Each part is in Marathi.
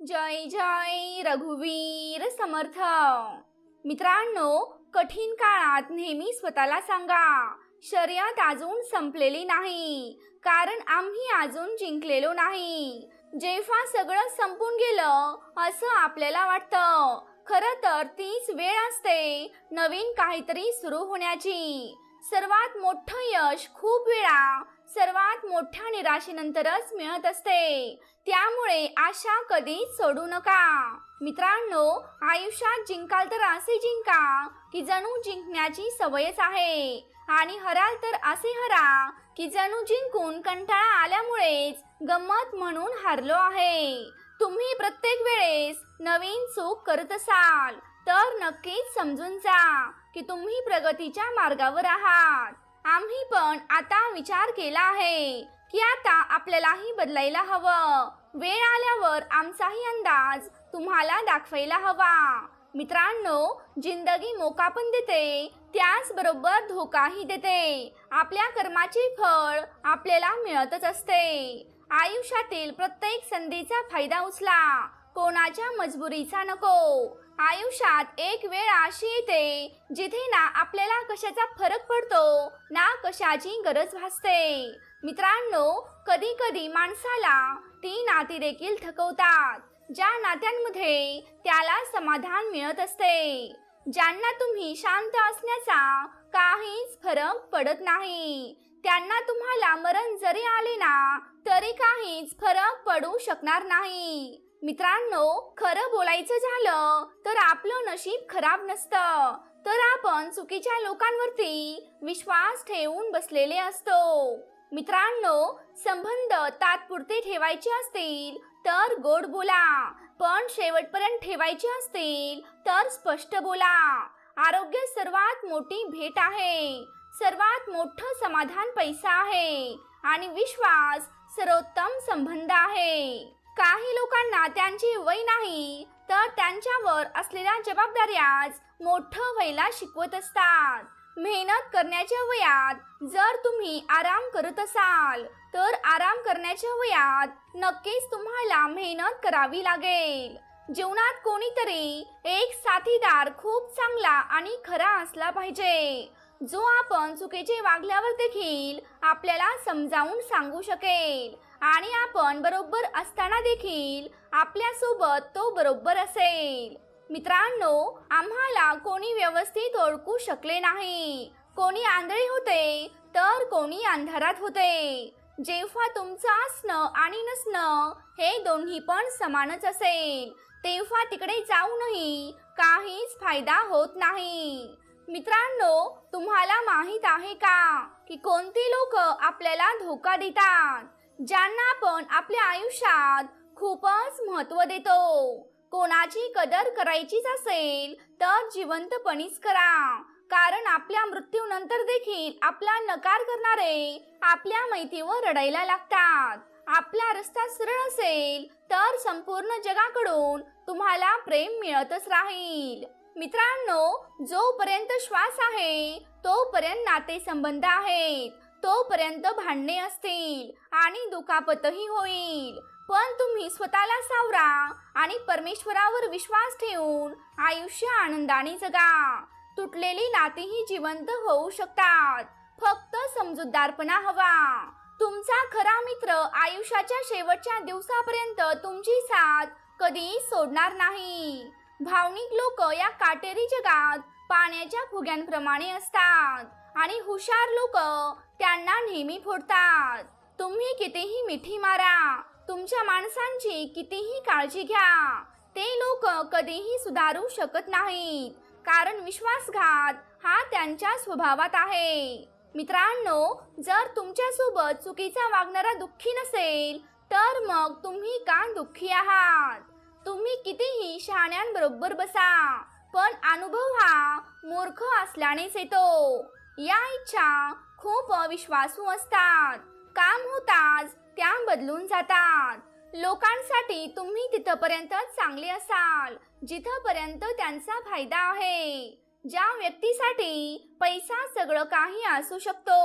जय जय रघुवीर समर्थ. मित्रांनो कठीण काळात नेहमी स्वतःला सांगा शर्यत अजून संपलेली नाही कारण आम्ही अजून जिंकलेलो नाही. जेव्हा सगळं संपून गेलं असं आपल्याला वाटतं. खरं तर तीच वेळ असते नवीन काहीतरी सुरू होण्याची. सर्वात मोठं यश खूप वेळा सर्वात मोठ्या निराशेनंतरच मिळत असते. त्यामुळे आशा कधीच सोडू नका. मित्रांनो आयुष्यात जिंकाल तर असे जिंका की जणू जिंकण्याची सवयच आहे. आणि हराल तर असे हरा की जणू जिंकून कंटाळा आल्यामुळेच गंमत म्हणून हारलो आहे. तुम्ही प्रत्येक वेळेस नवीन चूक करत असाल तर नक्कीच समजून जा की तुम्ही प्रगतीच्या मार्गावर आहात. आम्ही पण आता विचार केला आहे. की आता आपल्यालाही बदलायला हवं. वेळ आल्यावर आमचाही अंदाज तुम्हाला दाखवायला हवा. मित्रांनो जिंदगी मोका पण देते. त्याचबरोबर धोकाही देते. आपल्या कर्माचे फळ आपल्याला मिळतच असते. आयुष्यातील प्रत्येक संधीचा फायदा उचला. कोणाच्या मजबुरीचा नको. आयुष्यात एक वेळ अशी येते जिथे ना आपल्याला कशाचा फरक पडतो ना कशाची गरज भासते. मित्रांनो कधी कधी माणसाला ती नाती देखील थकवतात ज्या नात्यांमध्ये त्याला समाधान मिळत असते. ज्यांना तुम्ही शांत असण्याचा काहीच फरक पडत नाही. त्यांना तुम्हाला मरण जरी आले ना तरी काहीच फरक पडू शकणार नाही. मित्रांनो खरं बोलायचं झालं तर आपलं नशीब खराब नसतं. तर आपण चुकीच्या लोकांवरती विश्वास ठेवून बसलेले असतो. मित्रांनो संबंध तात्पुरते ठेवायचे असतील तर गोड बोला. पण शेवटपर्यंत ठेवायचे असतील तर स्पष्ट बोला. आरोग्य सर्वात मोठी भेट आहे. सर्वात मोठं समाधान पैसा आहे. आणि विश्वास सर्वोत्तम संबंध आहे. काही लोकांना त्यांची वय नाही तर त्यांच्यावर असलेल्या जबाबदाऱ्याच मोठं व्हायला शिकवत असतात. मेहनत करण्याच्या वयात जर तुम्ही आराम करत असाल तर आराम करण्याच्या वयात नक्कीच तुम्हाला मेहनत करावी लागेल. जीवनात कोणीतरी एक साथीदार खूप चांगला आणि खरा असला पाहिजे. जो आपण चुकीचे वागल्यावर देखील आपल्याला समजावून सांगू शकेल आणि आपण बरोबर असताना देखील आपल्यासोबत तो बरोबर असेल. मित्रांनो आम्हाला कोणी व्यवस्थित ओळखू शकले नाही. कोणी आंधळे होते तर कोणी अंधारात होते. जेव्हा तुमचं असणं आणि नसणं हे दोन्ही पण समानच असेल तेव्हा तिकडे जाऊनही काहीच फायदा होत नाही. मित्रांनो तुम्हाला माहीत आहे का की कोणती लोक आपल्याला धोका देतात? ज्यांना आपण आपल्या आयुष्यात खूपच महत्त्व देतो. कोणाची कदर करायचीच असेल तर जिवंतपणीच करा. कारण आपल्या मृत्यूनंतर देखील आपला नकार करणारे आपल्या मैतीवर रडायला लागतात. आपला रस्ता सरळ असेल तर संपूर्ण जगाकडून तुम्हाला प्रेम मिळतच राहील. मित्रांनो जोपर्यंत श्वास आहे तोपर्यंत नातेसंबंध आहेत. तोपर्यंत भांडणे असतील आणि दुखापतही होईल. पण तुम्ही स्वतःला सावरा आणि परमेश्वरावर विश्वास ठेवून आयुष्य आनंदाने जगा. तुटलेली नातीही जिवंत होऊ शकतात. फक्त समजूतदारपणा हवा. तुमचा खरा मित्र आयुष्याच्या शेवटच्या दिवसापर्यंत तुमची साथ कधी सोडणार नाही. भावनिक लोक या काटेरी जगात पाण्याच्या फुग्यांप्रमाणे असतात आणि हुशार लोक त्यांना नेहमी फोडतात. तुम्ही कितीही मिठी मारा तुमच्या माणसांची कितीही काळजी घ्या. ते लोक कधीही सुधारू शकत नाहीत. कारण विश्वासघात हा त्यांच्या स्वभावात आहे. मित्रांनो जर तुमच्यासोबत चुकीचा वागणारा दुःखी नसेल तर मग तुम्ही का दुःखी आहात? तुम्ही कितीही शहाण्यांबरोबर बसा पण अनुभव हा मूर्ख असल्यानेच येतो. या इच्छा खूप अविश्वासू असतात. काम होताच त्या बदलून जातात. लोकांसाठी तुम्ही तिथपर्यंत चांगले असाल जिथपर्यंत त्यांचा फायदा आहे. ज्या व्यक्तीसाठी पैसा सगळं काही असू शकतो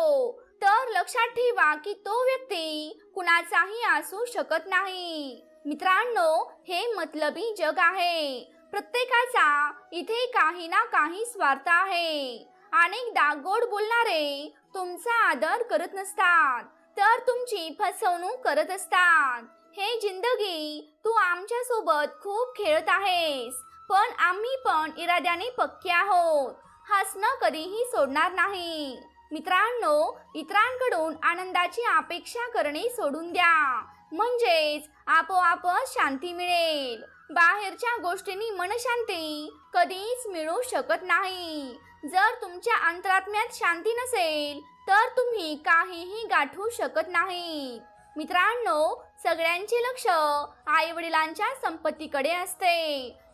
तर लक्षात ठेवा की तो व्यक्ती कुणाचाही असू शकत नाही. मित्रांनो हे मतलबी जग आहे. प्रत्येकाचा इथे काही ना काही स्वार्थ आहे. अनेकदा गोड बोलणारे तुमचा आदर करत नसतात. तर तुमची फसवणूक करत असतात. हे जिंदगी तू आमच्यासोबत खूप खेळत आहेस. पण आम्ही पण इराद्याने पक्के आहोत. हसणं कधीही सोडणार नाही. मित्रांनो इतरांकडून आनंदाची अपेक्षा करणे सोडून द्या. म्हणजेच आपोआपच शांती मिळेल. बाहेरच्या गोष्टींनी मनशांती कधीच मिळू शकत नाही. जर तुमच्या अंतरात्म्यात शांती नसेल तर तुम्ही काहीही गाठू शकत नाही मित्रांनो सगळ्यांचे लक्ष आई वडिलांच्या संपत्तीकडे असते.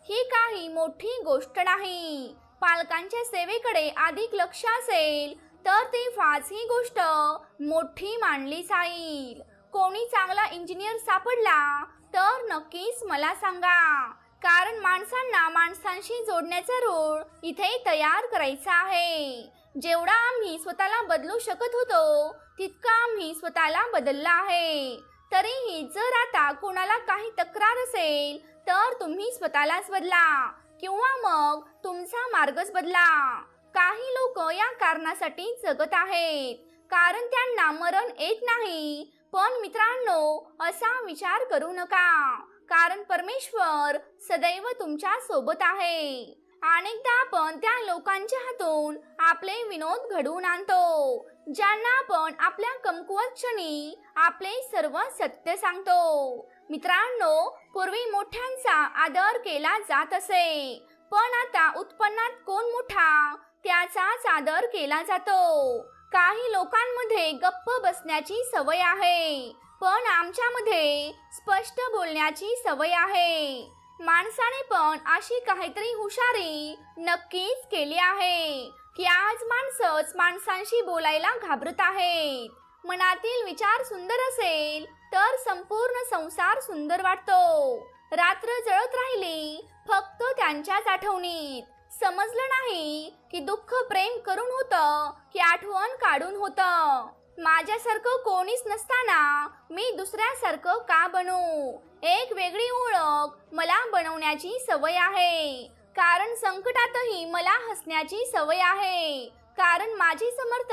ही काही मोठी गोष्ट नाही. पालकांच्या सेवेकडे अधिक लक्ष असेल तर ती फारच ही गोष्ट मोठी मानली जाईल. कोणी चांगला इंजिनियर सापडला तर नक्कीच मला सांगा. कारण माणसांना माणसांशी जोडण्याचा रोड इथे तयार करायचा आहे. जेवढा आम्ही स्वतःला बदलू शकत होतो तितका आम्ही स्वतःला बदलला आहे. तरीही जर आता कोणाला काही तक्रार असेल तर तुम्ही स्वतःलाच बदला किंवा मग तुमचा मार्गच बदला. काही लोक या कारणासाठी जगत आहेत कारण त्यांना मरण येत नाही. पण मित्रांनो असा विचार करू नका कारण परमेश्वर सदैव तुमच्यासोबत आहे. अनेकदा आपण त्या लोकांच्या हातून आपले विनोद घडवून आणतो ज्यांना आपण आपल्या कमकुवत क्षणी आपले सर्व सत्य सांगतो. मित्रांनो पूर्वी मोठ्यांचा आदर केला जात असे पण आता उत्पन्नात कोण मोठा त्याचाच आदर केला जातो. काही लोकांमध्ये गप्प बसण्याची सवय आहे पण आमच्यामध्ये स्पष्ट बोलण्याची सवय आहे. माणसाने पण अशी काहीतरी हुशारी नक्कीच केली आहे की आज माणसंच माणसांशी बोलायला घाबरत आहेत. मनातील विचार सुंदर असेल तर संपूर्ण संसार सुंदर वाटतो. रात्र जळत राहिली फक्त त्यांच्याच आठवणीत. समजलं नाही की दुःख प्रेम करून होतं की आठवण काढून होतं. माझ्यासारखं कोणीच नसताना मी दुसऱ्यासारखं का बनू? एक वेगळी ओळख मला बनवण्याची सवय आहे. कारण संकटातही मला हसण्याची सवय आहे. कारण माझे समर्थ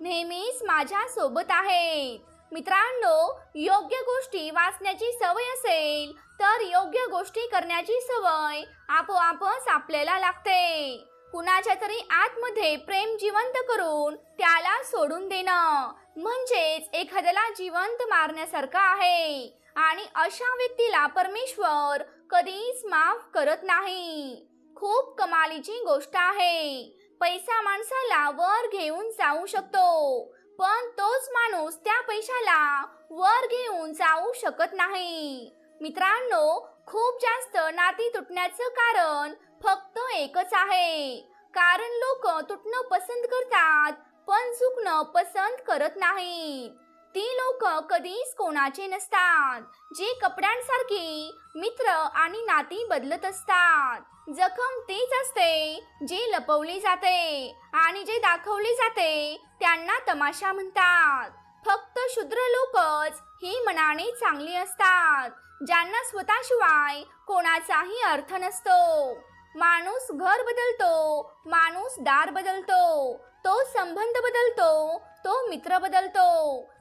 नेहमीच माझ्या सोबत आहेत. मित्रांनो योग्य गोष्टी वाचण्याची सवय असेल तर योग्य गोष्टी करण्याची सवय आपोआपच आपल्याला लागते. कुणाच्या तरी आतमध्ये प्रेम जिवंत करून त्याला सोडून देणं म्हणजेच एखाद्याला जिवंत मारण्यासारखं आहे. आणि अशा व्यक्तीला परमेश्वर कधीच माफ करत नाही. खूप कमालीची गोष्ट आहे. पैसा माणसाला वर घेऊन जाऊ शकतो पण तोच माणूस त्या पैशाला वर घेऊन जाऊ शकत नाही. मित्रांनो खूप जास्त नाती तुटण्याचं कारण फक्त एकच आहे. कारण लोक तुटणं पसंत करतात पण चुकणं पसंत करत नाहीत. ती लोक कधीच कोणाचे नसतात. जे कपड्यांसारखी मित्र आणि नाती बदलत असतात. जखम तीच असते जी लपवली जाते आणि जे दाखवली जाते त्यांना तमाशा म्हणतात. फक्त शूद्र लोकच ही मनाने चांगली असतात. ज्यांना स्वतःशिवाय कोणाचाही अर्थ नसतो. माणूस घर बदलतो माणूस दार बदलतो तो संबंध बदलतो तो मित्र बदलतो.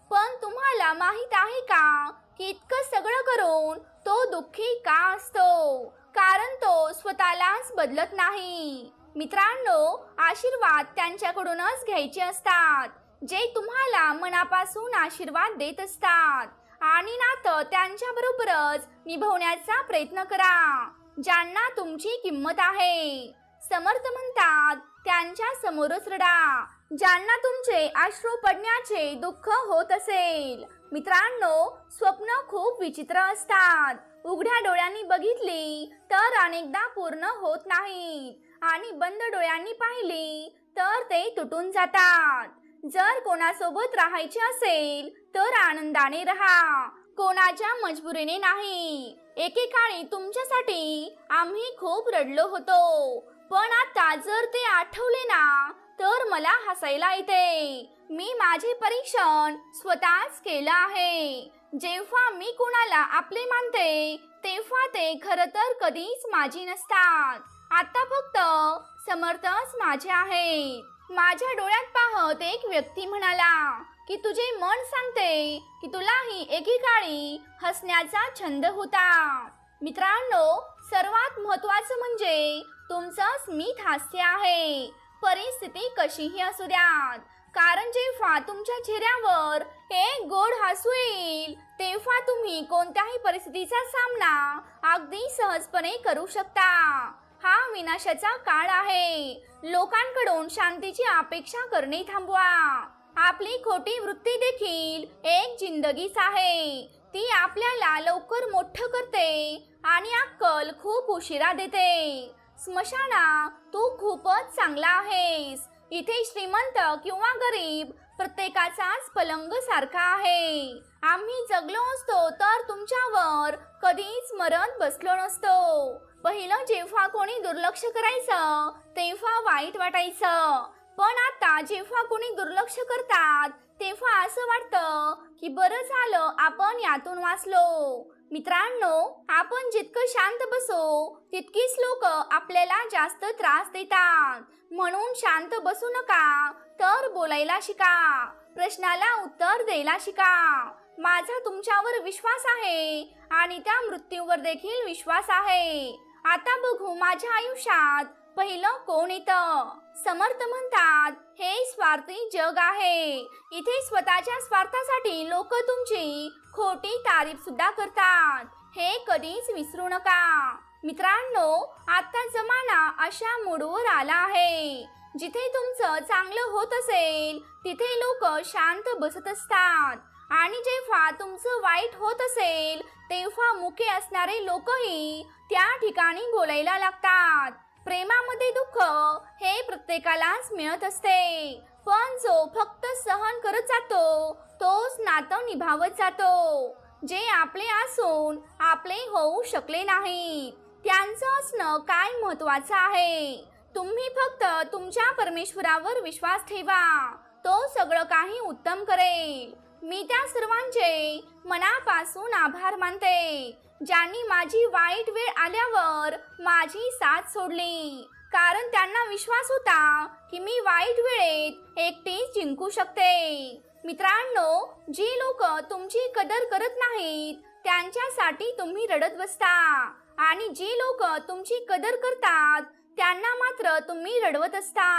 पण तुम्हाला माहीत आहे का की इतकं सगळं करून तो दुःखी का असतो? कारण तो स्वतःलाच बदलत नाही. मित्रांनो आशीर्वाद त्यांच्याकडूनच घ्यायचे असतात जे तुम्हाला मनापासून आशीर्वाद देत असतात. आणि नातं त्यांच्या बरोबरच निभवण्याचा प्रयत्न करा ज्यांना तुमची किंमत आहे. समर्थ म्हणतात त्यांच्या समोरच रडा. ज्यांना तुमचे अश्रू पडण्याचे दुःख होत असेल. मित्रांनो स्वप्न खूप विचित्र असतात. उघड्या डोळ्यांनी बघितली तर अनेकदा पूर्ण होत नाहीत. आणि बंद डोळ्यांनी पाहिली तर ते तुटून जातात. जर कोणासोबत राहायचे असेल तर आनंदाने राहा. कोणाच्या मजबुरीने नाही. एकेकाळी तुमच्यासाठी आम्ही खूप रडलो होतो. पण आता जर ते आठवले ना तर मला हसायला येते. मी माझे परीक्षण स्वतःच केलं आहे. जेव्हा मी कुणाला आपले मानते तेव्हा ते खरं तर कधीच माझी नसतात. आता फक्त समर्थच माझे आहेत. माझ्या डोळ्यात पाहत एक व्यक्ती म्हणाला की तुझे मन सांगते की तुलाही एकेकाळी हसण्याचा छंद होता. मित्रांनो सर्वात महत्वाचं म्हणजे तुमचं स्मित हास्य आहे. परिस्थिती कशीही असू द्यात. कारण जेव्हा तुमच्या चेहऱ्यावर एक गोड हसू येईल तेव्हा तुम्ही कोणत्याही परिस्थितीचा सामना अगदी सहजपणे करू शकता. हा विनाशाचा काळ आहे. लोकांकडून शांतीची अपेक्षा करणे थांबवा. आपली खोटी वृत्ती देखील एक जिंदगीच आहे. ती आपल्याला लवकर मोठं करते आणि अक्कल खूप उशिरा देते. स्मशाना तू खूपच चांगला आहेस. इथे श्रीमंत किंवा गरीब प्रत्येकाचाच पलंग सारखा आहे. आम्ही जगलो असतो तर तुमच्यावर कधीच मरण बसलो नसतो. पहिलं जेव्हा कोणी दुर्लक्ष करायचं तेव्हा वाईट वाटायचं. पण आता जेव्हा कोणी दुर्लक्ष करतात तेव्हा असं वाटतं की बरं झालं आपण यातून वाचलो. मित्रांनो आपण जितकं शांत बसो तितकीच लोक आपल्याला जास्त त्रास देतात. म्हणून शांत बसू नका तर बोलायला शिका प्रश्नाला उत्तर द्यायला शिका. माझा तुमच्यावर विश्वास आहे आणि त्या मृत्यूवर देखील विश्वास आहे. आता बघू माझ्या आयुष्यात पहिलं कोण येतं? समर्थ म्हणतात हे स्वार्थी जग आहे. इथे स्वतःच्या स्वार्थासाठी लोक तुमची खोटी तारीफ सुद्धा करतात. हे कधीच विसरू नका. मित्रांनो आता जमाना अशा मूडवर आला आहे. जिथे तुमचं चांगलं होत असेल तिथे लोक शांत बसत असतात. आणि जेव्हा तुमचं वाईट होत असेल तेव्हा मुके असणारे लोकही त्या ठिकाणी बोलायला लागतात. प्रेमामध्ये दुःख हे प्रत्येकालाच मिळत असते. पण जो फक्त सहन करत जातो तोच नातं निभावत जातो. जे आपले असून आपले होऊ शकले नाही त्यांचं असणं काय महत्वाचं आहे? तुम्ही फक्त तुमच्या परमेश्वरावर विश्वास ठेवा. तो सगळं काही उत्तम करेल. मी त्या सर्वांचे मनापासून आभार मानते. ज्यांनी माझी वाईट वेळ आल्यावर माझी साथ सोडली. कारण त्यांना विश्वास होता की मी वाईट वेळेत एकटीच जिंकू शकते. मित्रांनो जी लोक तुमची कदर करत नाहीत त्यांच्यासाठी तुम्ही रडत बसता. आणि जी लोक तुमची कदर करतात त्यांना मात्र तुम्ही रडवत असता.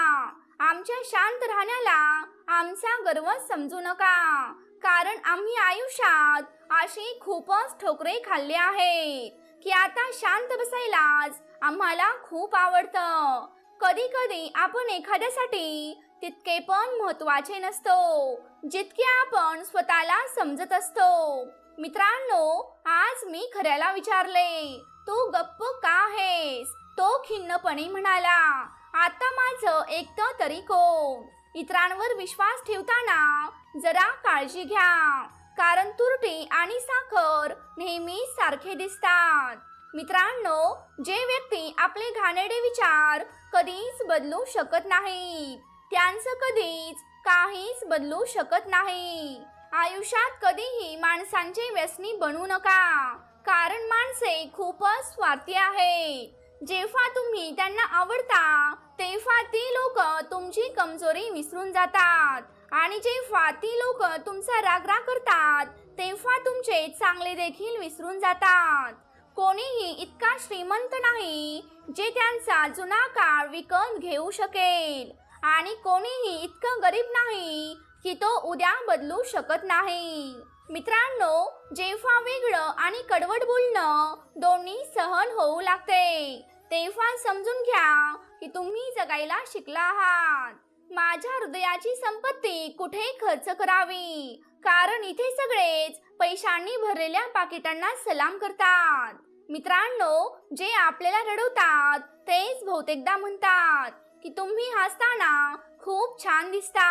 आमच्या शांत राहण्याला आमचा गर्व समजू नका. कारण आम्ही आयुष्यात अशी खूपच ठोकरे खाल्ले आहेत. की आता शांत बसायलाच आम्हाला खूप आवडतं. कधी कधी आपण एखाद्यासाठी तितके पण महत्त्वाचे नसतो. जितके आपण स्वतःला समजत असतो. मित्रांनो आज मी खऱ्याला विचारले तू गप्प का आहेस? तो खिन्नपणे म्हणाला आता माझं एकटं तरी कोण? इतरांवर विश्वास ठेवताना जरा काळजी घ्या. कारण तुरटी आणि साखर नेहमी सारखे दिसतात. मित्रांनो जे व्यक्ती आपले घाणेरडे विचार कधीच बदलू शकत नाहीत. त्यांचं कधीच काहीच बदलू शकत नाही आयुष्यात कधीही माणसांचे व्यसनी बनू नका. कारण माणसे खूपच स्वार्थी आहेत. जेव्हा तुम्ही त्यांना आवडता तेव्हा ती लोक तुमची कमजोरी विसरून जातात. आणि जेव्हा ती लोक तुमचा रागराग करतात तेव्हा तुमचे चांगले देखील विसरून जातात. कोणीही इतका श्रीमंत नाही जे त्यांचा जुना काळ विकत घेऊ शकेल. आणि कोणीही इतकं गरीब नाही की तो उद्या बदलू शकत नाही. मित्रांनो जेव्हा वेगळं आणि कडवट बोलणं दोन्ही सहन होऊ लागते तेव्हा समजून घ्या की तुम्ही जगायला शिकला आहात. माझ्या हृदयाची संपत्ती कुठे खर्च करावी? कारण इथे सगळेच पैशांनी भरलेल्या पाकिटांना सलाम करतात. मित्रांनो जे आपल्याला रडवतात तेच बहुतेकदा म्हणतात की तुम्ही हसताना खूप छान दिसता.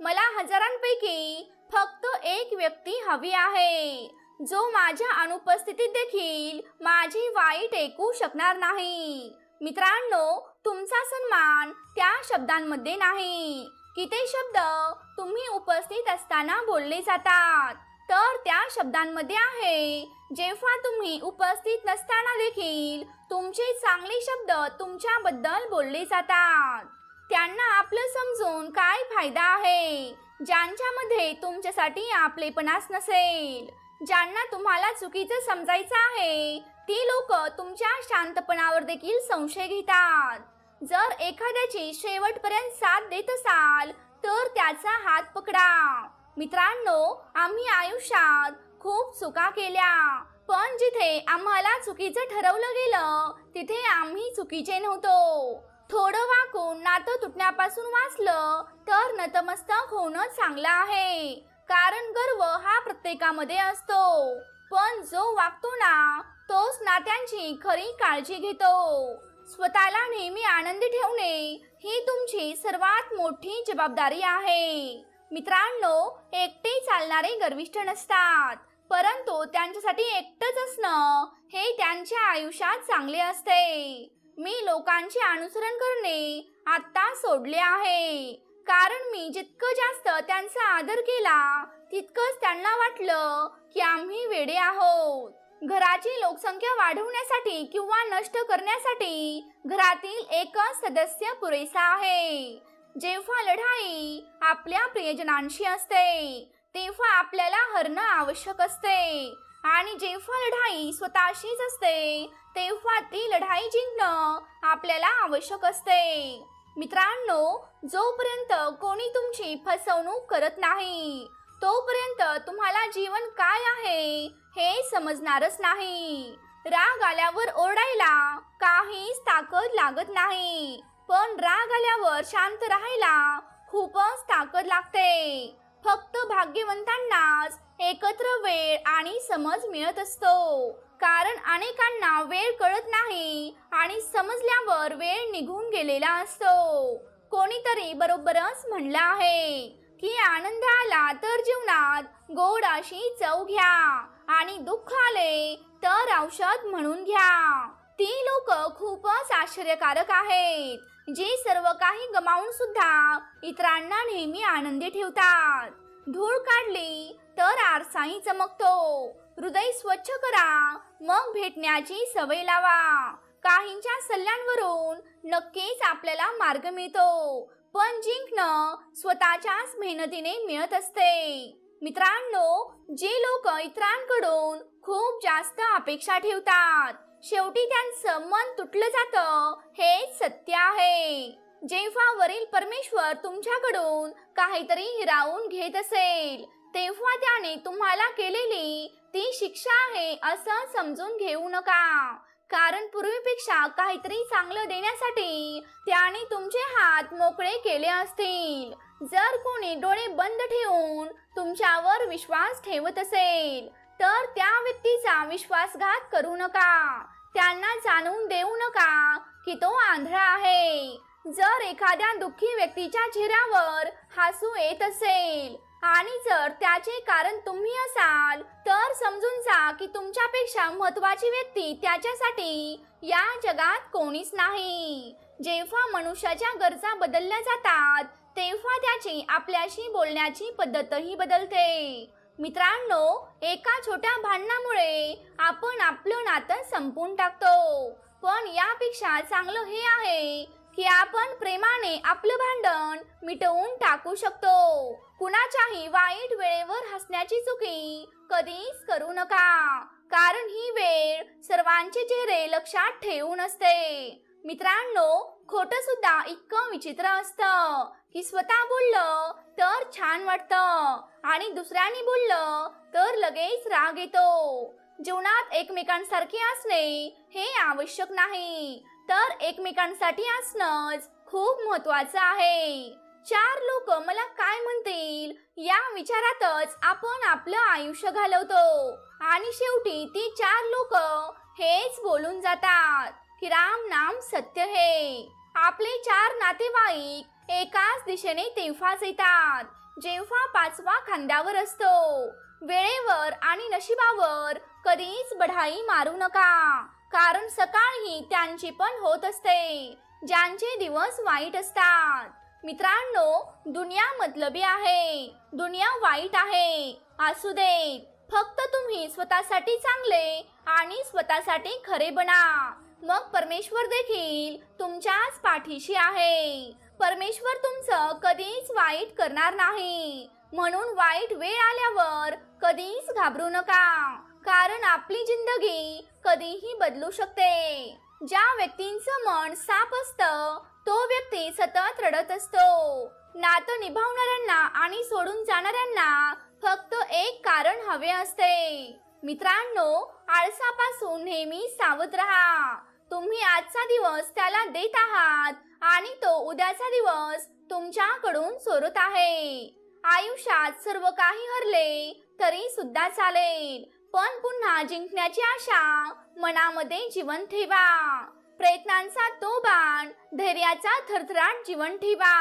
मला हजारांपैकी फक्त एक व्यक्ती हवी आहे. जो माझ्या अनुपस्थितीत देखील माझी वाईट ऐकू शकणार नाही. मित्रांनो तुमचा सन्मान त्या शब्दांमध्ये नाही. की ते शब्द तुम्ही उपस्थित असताना बोलले जातात. तर त्या शब्दांमध्ये आहे जेव्हा तुम्ही उपस्थित नसताना देखील तुमचे चांगले शब्द तुमच्याबद्दल बोलले जातात. त्यांना आपलं समजून काय फायदा आहे? ज्यांच्यामध्ये तुमच्यासाठी आपलेपणाच नसेल. ज्यांना तुम्हाला चुकीचं समजायचं आहे ती लोक तुमच्या शांतपणावर देखील संशय घेतात. जर एखाद्याची शेवटपर्यंत साथ देत असाल तर त्याचा हात पकडा. मित्रांनो आम्ही आयुष्यात खूप चुका केल्या पण जिथे आम्हाला चुकीचं ठरवलं गेलं तिथे आम्ही चुकीचे नव्हतो. थोडं वाकून नातं तुटण्यापासून वाचलं तर नतमस्तक होणं चांगलं आहे. कारण गर्व हा प्रत्येकामध्ये असतो. पण जो वागतो ना तोच नात्यांची खरी काळजी घेतो. स्वतःला नेहमी आनंदी ठेवणे ही तुमची सर्वात मोठी जबाबदारी आहे. मित्रांनो एकटे चालणारे गर्विष्ठ नसतात परंतु त्यांच्यासाठी एकटंच असणं हे त्यांच्या आयुष्यात चांगले असते. मी लोकांचे अनुसरण करणे आत्ता सोडले आहे. कारण मी जितकं जास्त त्यांचा आदर केला तितकंच त्यांना वाटलं की आम्ही वेडे आहोत. घराची लोकसंख्या वाढवण्यासाठी किंवा नष्ट करण्यासाठी घरातील एकच सदस्य पुरेसा आहे. जेव्हा लढाई आपल्या प्रियजनांशी असते तेव्हा आपल्याला हरणं आवश्यक असते. आणि जेव्हा लढाई स्वतःशीच असते तेव्हा ती लढाई जिंकणं आपल्याला आवश्यक असते. मित्रांनो जोपर्यंत कोणी तुमची फसवणूक करत नाही तोपर्यंत तुम्हाला जीवन काय आहे हे समजणारच नाही. राग आल्यावर ओरडायला काहीच ताकद लागत नाही. पण राग आल्यावर शांत राहायला खूपच ताकद लागते. फक्त भाग्यवंतांनाच एकत्र वेळ आणि समज मिळत असतो. कारण अनेकांना वेळ कळत नाही आणि समजल्यावर वेळ निघून गेलेला असतो. कोणीतरी बरोबरच म्हणलं आहे. की आनंद आला तर जीवनात गोड अशी चव घ्या. आणि दुःख आले तर औषध म्हणून घ्या. ती लोक खूपच आश्चर्यकारक आहेत. जे सर्व काही गमावून सुद्धा इतरांना नेहमी आनंदी ठेवतात. धूळ काढली तर आरसाही चमकतो. हृदय स्वच्छ करा मग भेटण्याची सवय लावा. काहींच्या सल्ल्यांवरून नक्कीच आपल्याला मार्ग मिळतो. पण जिंकणं स्वतःच्याच मेहनतीने मिळत असते. मित्रांनो जे लोक इतरांकडून खूप जास्त अपेक्षा ठेवतात शेवटी त्यांचं मन तुटलं जातं हे सत्य आहे. जेव्हा वरील परमेश्वर तुमच्याकडून काहीतरी हिरावून घेत असेल तेव्हा त्याने तुम्हाला केलेली ती शिक्षा आहे असं समजून घेऊ नका. कारण पूर्वीपेक्षा काहीतरी चांगलं देण्यासाठी त्याने तुमचे हात मोकळे केले असतील. जर कोणी डोळे बंद ठेवून तुमच्यावर विश्वास ठेवत असेल तर त्या व्यक्तीचा विश्वासघात करू नका. त्यांना जाणून देऊ नका की तो आंधळा आहे. जर एखाद्या दुःखी व्यक्तीच्या चेहऱ्यावर हसू येत असेल आणि जर त्याचे कारण तुम्ही असाल तर समजून जा की तुमच्यापेक्षा महत्वाची व्यक्ती त्याच्यासाठी या जगात कोणीच नाही. जेव्हा मनुष्याच्या गरजा बदलल्या जातात तेव्हा त्याची आपल्याशी बोलण्याची पद्धतही बदलते. मित्रांनो एका छोट्या भांडणामुळे आपण आपलं नातं संपून टाकतो. पण यापेक्षा चांगलं हे आहे की आपण प्रेमाने आपलं भांडण मिटवून टाकू शकतो. कुणाच्याही वाईट वेळेवर हसण्याची चुकी कधीच करू नका. कारण ही वेळ सर्वांचे चेहरे लक्षात ठेवून असते. मित्रांनो खोट सुद्धा इतकं विचित्र असतं की स्वतः बोललं तर छान वाटतं आणि दुसऱ्यांनी बोललं तर लगेच राग येतो. जीवनात एकमेकांसारखे असणे हे आवश्यक नाही. तर एकमेकांसाठी असणंच खूप महत्वाचं आहे. चार लोक मला काय म्हणतील या विचारातच आपण आपलं आयुष्य घालवतो. आणि शेवटी ती चार लोक हेच बोलून जातात की राम नाम सत्य हे. आपले चार नातेवाईक एकाच दिशेने तेव्हाच येतात जेव्हा पाचवा खांद्यावर असतो. वेळेवर आणि नशिबावर कधीच बढाई मारू नका. कारण सकाळही त्यांची पण होत असते ज्यांचे दिवस वाईट असतात. मित्रांनो दुनिया मतलबी आहे दुनिया वाईट आहे. असू दे फक्त तुम्ही स्वतःसाठी चांगले आणि स्वतःसाठी खरे बना. मग परमेश्वर देखील तुमच्याच पाठीशी आहे. परमेश्वर तुमचं कधीच वाईट करणार नाही. म्हणून वाईट वेळ आल्यावर कधीच घाबरू नका. कारण आपली जिंदगी कधीही बदलू शकते. ज्या व्यक्तींचं मन साप असतं तो व्यक्ती सतत रडत असतो. नातं निभावणाऱ्यांना आणि सोडून जाणाऱ्यांना फक्त एक कारण हवे असते. मित्रांनो आळसापासून नेहमी सावध राहा. तुम्ही आजचा दिवस त्याला देत आहात आणि तो उद्याचा दिवस तुमच्याकडून चोरत आहे. आयुष्यात सर्व काही हरले तरी सुद्धा चालेल. पण पुन्हा जिंकण्याची आशा. मनामध्ये जीवन ठेवा. प्रयत्नांचा तो बाण धैर्याचा थरथराट जीवन ठेवा.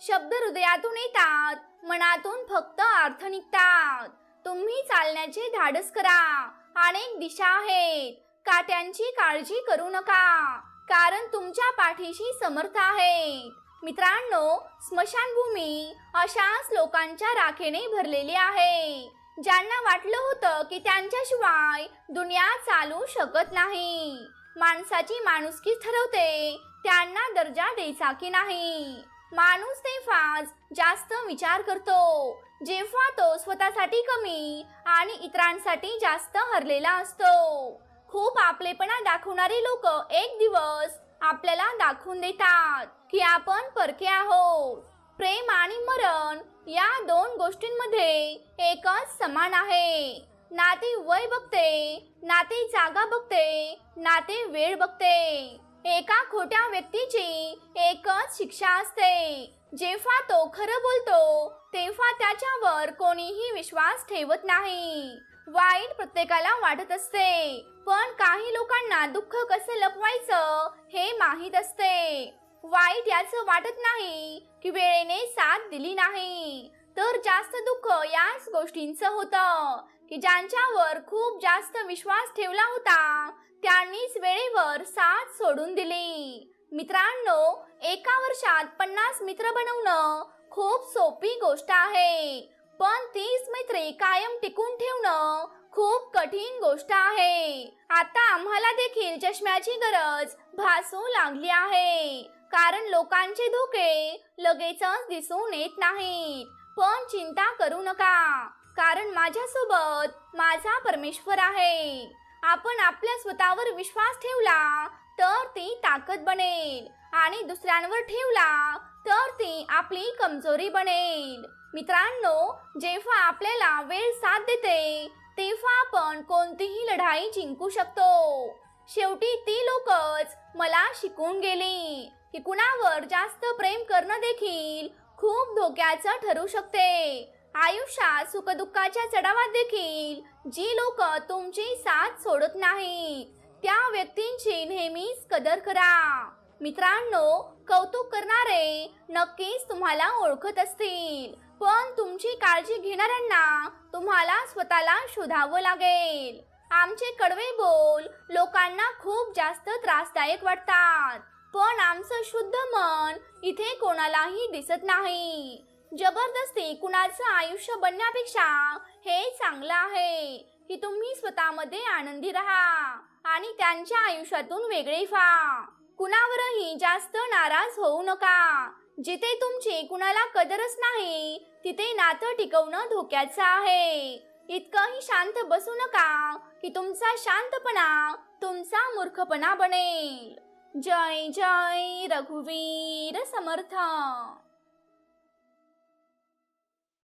शब्द हृदयातून येतात मनातून फक्त अर्थ निघतात. तुम्ही चालण्याचे धाडस करा. अनेक दिशा आहेत. काट्यांची काळजी करू नका कारण तुमच्या पाठीशी समर्थ आहे मित्रांनो स्मशानभूमी अशाच लोकांच्या राखेने भरलेली आहे. ज्यांना वाटलं होतं की त्यांच्याशिवाय दुनिया चालू शकत नाही. माणसाची माणुसकी ठरवते त्यांना दर्जा द्यायचा की नाही? माणूस तेव्हाच जास्त विचार करतो जेव्हा तो स्वतःसाठी कमी आणि इतरांसाठी जास्त हरलेला असतो. खूप आपलेपणा दाखवणारे लोक एक दिवस आपल्याला दाखवून देतात की आपण परके आहोत. प्रेम आणि मरण या दोन गोष्टींमध्ये एकच समान आहे. नाते वय बघते नाते जागा बघते नाते वेळ बघते. एका खोट्या व्यक्तीची एकच शिक्षा असते. जेव्हा तो खरं बोलतो तेव्हा त्याच्यावर कोणीही विश्वास ठेवत नाही. वाईट प्रत्येकाला वाटत असते पण काही लोकांना दुःख कसं लपवायचं हे माहीत असते. वाईट याचं वाटत नाही की वेळेने साथ दिली नाही. तर जास्त दुःख याच गोष्टींचं होतं की ज्यांच्यावर खूप जास्त विश्वास ठेवला होता त्यांनीच वेळेवर साथ सोडून दिली. मित्रांनो एका वर्षात पन्नास मित्र बनवणं खूप सोपी गोष्ट आहे पण तीस मैत्री कायम टिकून ठेवणं खूप कठीण गोष्ट आहे. आता आम्हाला देखील चष्म्याची गरज भासू लागली आहे. कारण लोकांचे धोके लगेचच दिसून येत नाहीत. पण चिंता करू नका. कारण माझ्यासोबत माझा परमेश्वर आहे. आपण आपल्या स्वतःवर विश्वास ठेवला तर ती ताकद बनेल आणि दुसऱ्यांवर ठेवला तर ती आपली कमजोरी बनेल. मित्रांनो जेव्हा आपल्याला वेळ साथ देते तेव्हा आपण कोणतीही लढाई जिंकू शकतो. शेवटी ती लोकच मला शिकून गेली. की कुणावर जास्त प्रेम करणं देखील खूप धोक्याचं ठरू शकते. आयुष्यात सुखदुःखाच्या चढावात देखील जी लोक तुमची साथ सोडत नाही त्या व्यक्तींची नेहमीच कदर करा. मित्रांनो कौतुक करणारे नक्कीच तुम्हाला ओळखत असतील पण तुमची काळजी घेणाऱ्यांना तुम्हाला स्वतःला शोधावं लागेल. आमचे कडवे बोल लोकांना खूप जास्त त्रासदायक वाटतात. पण आमचं शुद्ध मन इथे कोणालाही दिसत नाही. जबरदस्ती कुणाचं आयुष्य बनण्यापेक्षा हे चांगलं आहे. की तुम्ही स्वतःमध्ये आनंदी राहा आणि त्यांच्या आयुष्यातून वेगळे व्हा. कुणावरही जास्त नाराज होऊ नका. जिथे तुमची कुणाला कदरच नाही तिथे नातं टिकवणं धोक्याचं आहे. इतकंही शांत बसू नका की तुमचा शांतपणा तुमचा मूर्खपणा बनेल. जय जय रघुवीर समर्था।